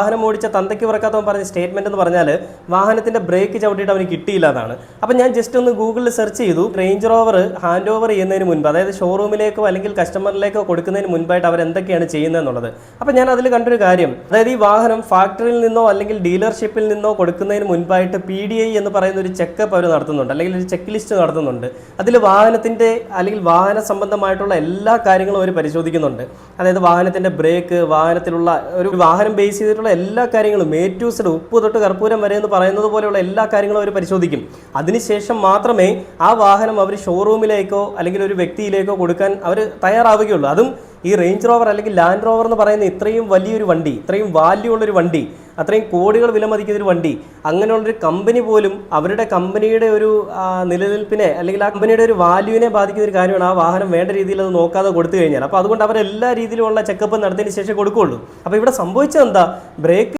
വാഹനം ഓടിച്ച തന്തയ്ക്ക് പറക്കാത്തവൻ പറഞ്ഞ സ്റ്റേറ്റ്മെന്റ് എന്ന് പറഞ്ഞാൽ വാഹനത്തിന്റെ ബ്രേക്ക് ചവിട്ടിയിട്ട് അവന് കിട്ടിയില്ല എന്നാണ്. അപ്പം ഞാൻ ജസ്റ്റ് ഒന്ന് ഗൂഗിളിൽ സെർച്ച് ചെയ്തു. റേഞ്ച് റോവർ ഹാൻഡ് ഓവർ ചെയ്യുന്നതിന് മുൻപ് അതായത് ഷോറൂമിലേക്കോ അല്ലെങ്കിൽ കസ്റ്റമറിലേക്കോ കൊടുക്കുന്നതിന് മുൻപായിട്ട് അവർ എന്തൊക്കെയാണ് ചെയ്യുന്നതെന്നുള്ളത് അപ്പം ഞാൻ അതിൽ കണ്ടൊരു കാര്യം. അതായത് ഈ വാഹനം ഫാക്ടറിയിൽ നിന്നോ അല്ലെങ്കിൽ ഡീലർഷിപ്പിൽ നിന്നോ കൊടുക്കുന്നതിന് മുൻപായിട്ട് പി ഡി ഐ എന്ന് പറയുന്ന ഒരു ചെക്കപ്പ് അവർ നടത്തുന്നുണ്ട്. അല്ലെങ്കിൽ ഒരു ചെക്ക് ലിസ്റ്റ് നടത്തുന്നുണ്ട്. അതിൽ വാഹനത്തിന്റെ അല്ലെങ്കിൽ വാഹന സംബന്ധമായിട്ടുള്ള എല്ലാ കാര്യങ്ങളും അവർ പരിശോധിക്കുന്നുണ്ട്. അതായത് വാഹനത്തിന്റെ ബ്രേക്ക് വാഹനത്തിലുള്ള ഒരു വാഹനം ബേസ് ചെയ്തിട്ടുള്ള എല്ലാ കാര്യങ്ങളും എ ടു സെഡ് ഉപ്പ് തൊട്ട് കർപ്പൂരം വരെ എന്ന് പറയുന്നത് പോലെയുള്ള എല്ലാ കാര്യങ്ങളും അവർ പരിശോധിക്കും. അതിനുശേഷം മാത്രമേ ആ വാഹനം അവർ ഷോറൂമിലേക്കോ അല്ലെങ്കിൽ ഒരു വ്യക്തിയിലേക്കോ കൊടുക്കാൻ അവർ തയ്യാറാവുകയുള്ളൂ. അതും ഈ റേഞ്ച് റോവർ അല്ലെങ്കിൽ ലാൻഡ് റോവർ എന്ന് പറയുന്ന ഇത്രയും വലിയൊരു വണ്ടി ഇത്രയും വാല്യൂ ഉള്ളൊരു വണ്ടി അത്രയും കോടികൾ വിലമതിക്കുന്ന ഒരു വണ്ടി അങ്ങനെയുള്ളൊരു കമ്പനി പോലും അവരുടെ കമ്പനിയുടെ ഒരു നിലനിൽപ്പിനെ അല്ലെങ്കിൽ ആ കമ്പനിയുടെ ഒരു വാല്യൂവിനെ ബാധിക്കുന്ന ഒരു കാര്യമാണ് ആ വാഹനം വേണ്ട രീതിയിൽ അത് നോക്കാതെ കൊടുത്തു കഴിഞ്ഞാൽ. അപ്പോൾ അതുകൊണ്ട് അവർ എല്ലാ രീതിയിലുമുള്ള ചെക്കപ്പ് നടത്തിയതിന് ശേഷം കൊടുക്കുകയുള്ളൂ. അപ്പോൾ ഇവിടെ സംഭവിച്ചത് എന്താ ബ്രേക്ക്